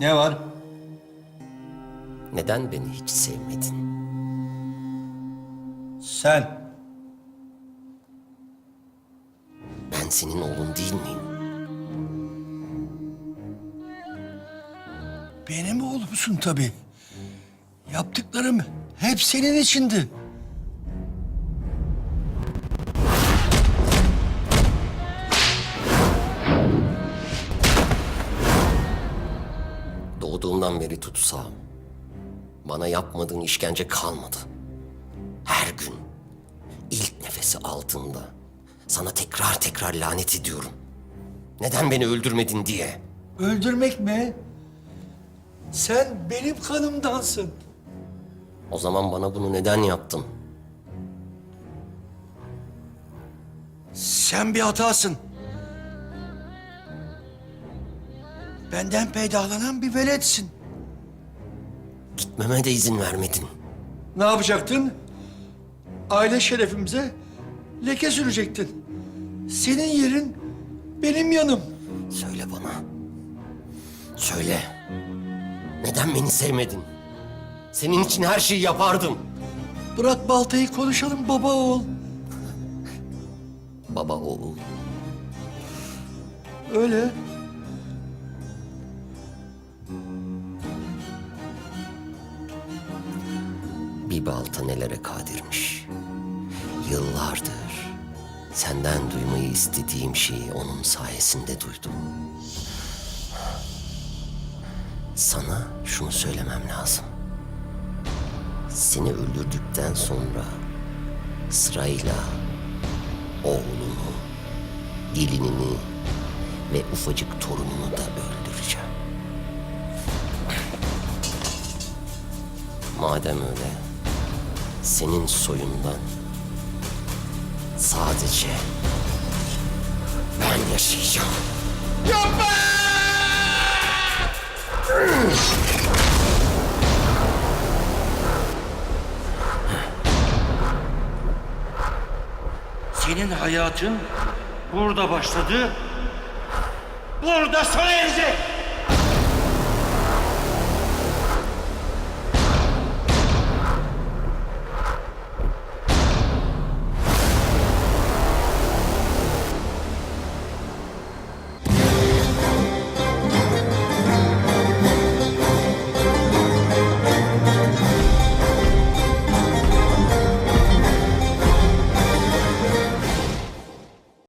Ne var? Neden beni hiç sevmedin? Sen. Ben senin oğlun değil miyim? Benim oğlumsun tabii. Yaptıklarım hep senin içindi. Doğduğumdan beri tutsam. Bana yapmadığın işkence kalmadı. Her gün ilk nefesi altında sana tekrar tekrar lanet ediyorum. Neden beni öldürmedin diye. Öldürmek mi? Sen benim kanımdansın. O zaman bana bunu neden yaptın? Sen bir hatasın. Benden peydahlanan bir veletsin. Gitmeme de izin vermedin. Ne yapacaktın? Aile şerefimize leke sürecektin. Senin yerin benim yanım. Söyle bana. Söyle. Neden beni sevmedin? Senin için her şeyi yapardım. Bırak baltayı konuşalım baba oğul. Baba oğul. Öyle. Bir balta nelere kadirmiş. Yıllardır senden duymayı istediğim şeyi onun sayesinde duydum. Sana şunu söylemem lazım. Seni öldürdükten sonra sırayla oğlunu, gelinini ve ufacık torununu da öldüreceğim. Madem öyle, senin soyundan sadece ben yaşayacağım. Senin hayatın burada başladı, burada sona erecek.